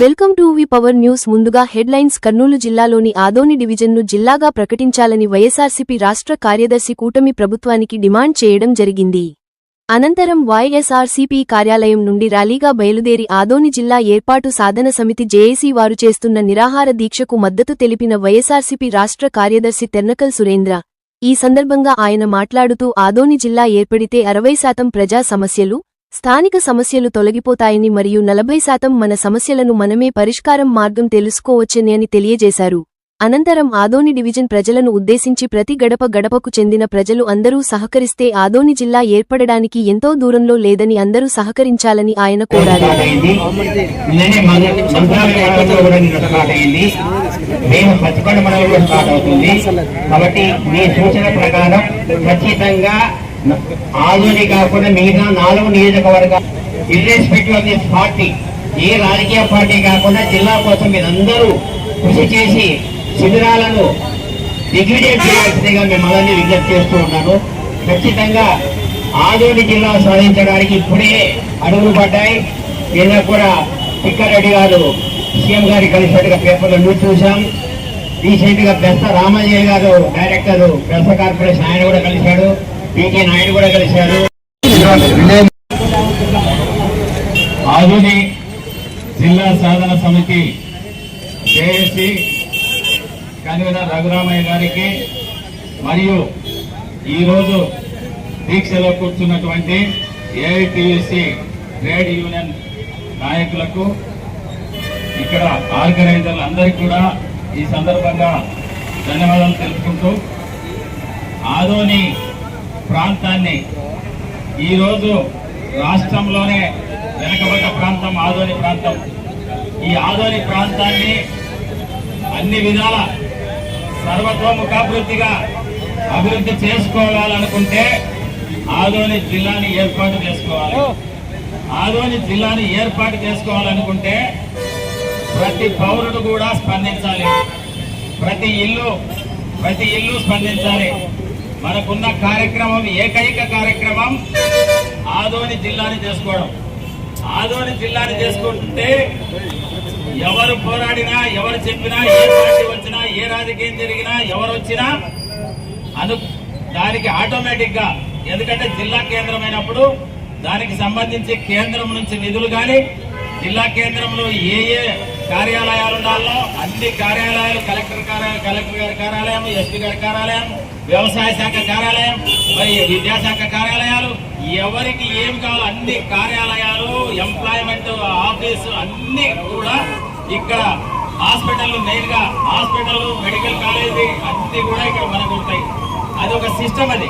Welcome to V power news. ముందుగా headlines Kurnool జిల్లాలోని ఆదోని డివిజన్ను జిల్లాగా ప్రకటించాలని వైఎస్ఆర్సీపీ రాష్ట్ర కార్యదర్శి కూటమి ప్రభుత్వానికి డిమాండ్ చేయడం జరిగింది. అనంతరం వైఎస్ఆర్సీపీ కార్యాలయం నుండి ర్యాలీగా బయలుదేరి ఆదోని జిల్లా ఏర్పాటు సాధన సమితి జేఏసీ వారు చేస్తున్న నిరాహార దీక్షకు మద్దతు తెలిపిన వైఎస్ఆర్సీపీ రాష్ట్ర కార్యదర్శి తెర్నకల్ సురేంద్ర. ఈ సందర్భంగా ఆయన మాట్లాడుతూ ఆదోని జిల్లా ఏర్పడితే అరవై శాతం ప్రజా సమస్యలు స్థానిక సమస్యలు తొలగిపోతాయని మరియు నలభై శాతం మన సమస్యలను మనమే పరిష్కారం మార్గం తెలుసుకోవచ్చని అని తెలియజేశారు. అనంతరం ఆదోని డివిజన్ ప్రజలను ఉద్దేశించి ప్రతి గడప గడపకు చెందిన ప్రజలు అందరూ సహకరిస్తే ఆదోని జిల్లా ఏర్పడడానికి ఎంతో దూరంలో లేదని అందరూ సహకరించాలని ఆయన కోరారు. కాబట్టి మీ సూచన ప్రకారం ఖచ్చితంగా ఆధుని కాకుండా మిగతా నాలుగు నియోజకవర్గాలు ఇర్రెస్పెక్టివ్ ఆఫ్ దిస్ పార్టీ ఏ రాజకీయ పార్టీ కాకుండా జిల్లా కోసం మీరందరూ కృషి చేసి శిబిరాలను దిగ్విజయం చేయాల్సిందిగా మిమ్మల్ని విజ్ఞప్తి చేస్తూ ఉన్నాను. ఖచ్చితంగా ఆదోని జిల్లా సాధించడానికి ఇప్పుడే అడుగులు పడ్డాయి. నిన్న కూడా తిక్కారెడ్డి గారు సీఎం గారి కలిసినట్టుగా పేపర్లో న్యూస్ చూశాం. రీసెంట్గా బెస్త రామయ్య గారు డైరెక్టర్ బెస్త కార్పొరేషన్ ఆయన కూడా కలిశాడు. పీకే నాయుడు కూడా కలిశారు. ఆధుని జిల్లా సాధన సమితి జేఏసీ కన్వీనర్ రఘురామయ్య గారికి మరియు ఈరోజు దీక్షలో కూర్చున్నటువంటి ఏఐటిఎస్సి ట్రేడ్ యూనియన్ నాయకులకు ఇక్కడ ఆర్గనైజర్లు అందరికీ కూడా ఈ సందర్భంగా ధన్యవాదాలు తెలుపుకుంటూ ఆదోని ప్రాంతాన్ని ఈరోజు రాష్ట్రంలోనే వెనకబడ్డ ప్రాంతం ఆదోని ప్రాంతం. ఈ ఆదోని ప్రాంతాన్ని అన్ని విధాల సర్వతోముఖాభివృద్ధిగా అభివృద్ధి చేసుకోవాలనుకుంటే ఆదోని జిల్లాని ఏర్పాటు చేసుకోవాలి. ఆదోని జిల్లాని ఏర్పాటు చేసుకోవాలనుకుంటే ప్రతి పౌరుడు కూడా స్పందించాలి. ప్రతి ఇల్లు ప్రతి ఇల్లు స్పందించాలి. మనకున్న కార్యక్రమం ఏకైక కార్యక్రమం ఆదోని జిల్లాని చేసుకోవడం. ఆదోని జిల్లాని చేసుకుంటే ఎవరు పోరాడినా ఎవరు చెప్పినా ఏ పార్టీ వచ్చినా ఏ రాజకీయం జరిగినా ఎవరు వచ్చినా అను దానికి ఆటోమేటిక్గా ఎందుకంటే జిల్లా కేంద్రమైనప్పుడు దానికి సంబంధించి కేంద్రం నుంచి నిధులు కానీ జిల్లా కేంద్రంలో ఏ ఏ కార్యాలయాలు ఉండాలో అన్ని కార్యాలయాలు కలెక్టర్ కార్యాలయం కలెక్టర్ గారి కార్యాలయం ఎస్పీ గారి కార్యాలయం వ్యవసాయ శాఖ కార్యాలయం మరి విద్యాశాఖ కార్యాలయాలు ఎవరికి ఏం కావాలో అన్ని కార్యాలయాలు ఎంప్లాయ్మెంట్ ఆఫీసు అన్ని కూడా ఇక్కడ హాస్పిటల్ మెయిన్గా హాస్పిటల్ మెడికల్ కాలేజీ అన్ని కూడా ఇక్కడ మనకు ఉంటాయి. అది ఒక సిస్టమ్ అది.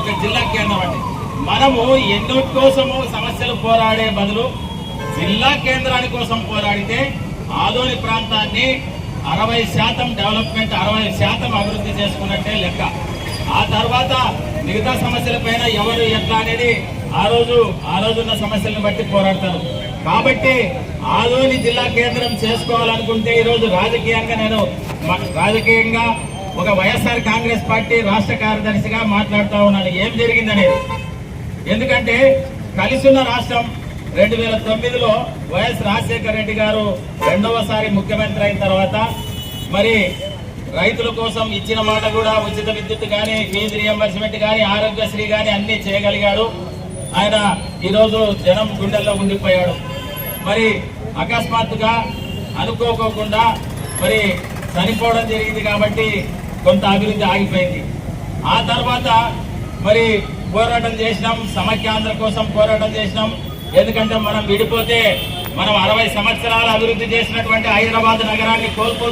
ఒక జిల్లా కేంద్రం అండి మనము ఎన్నో కోసము సమస్యలు పోరాడే బదులు జిల్లా కేంద్రాని కోసం పోరాడితే ఆదోని ప్రాంతాన్ని అరవై శాతం డెవలప్మెంట్ అరవై శాతం అభివృద్ధి చేసుకున్నట్టే లెక్క. ఆ తర్వాత మిగతా సమస్యలపైన ఎవరు ఎట్లా అనేది ఆ రోజు ఆ రోజున్న సమస్యలను బట్టి పోరాడతారు. కాబట్టి ఆదోని జిల్లా కేంద్రం చేసుకోవాలనుకుంటే ఈరోజు రాజకీయంగా నేను రాజకీయంగా ఒక వైఎస్ఆర్ కాంగ్రెస్ పార్టీ రాష్ట్ర కార్యదర్శిగా మాట్లాడుతూ ఉన్నాను. ఏం జరిగిందనేది? ఎందుకంటే కలిసున్న రాష్ట్రం రెండు వేల తొమ్మిదిలో వైఎస్ రాజశేఖర రెడ్డి గారు రెండవసారి ముఖ్యమంత్రి అయిన తర్వాత మరి రైతుల కోసం ఇచ్చిన మాట కూడా ఉచిత విద్యుత్ కానీ ఫీజు రియంబర్స్మెంట్ కానీ ఆరోగ్యశ్రీ కానీ అన్ని చేయగలిగాడు. ఆయన ఈరోజు జనం గుండెల్లో ఉండిపోయాడు. మరి అకస్మాత్తుగా అనుకోకోకుండా మరి చనిపోవడం జరిగింది కాబట్టి కొంత అభివృద్ధి ఆగిపోయింది. ఆ తర్వాత మరి పోరాటం చేసినాం సమైక్యాంధ్ర కోసం పోరాటం చేసినాం. ఎందుకంటే మనం విడిపోతే మనం అరవై సంవత్సరాలు అభివృద్ధి చేసినటువంటి హైదరాబాద్ నగరాన్ని కోల్పోతాం.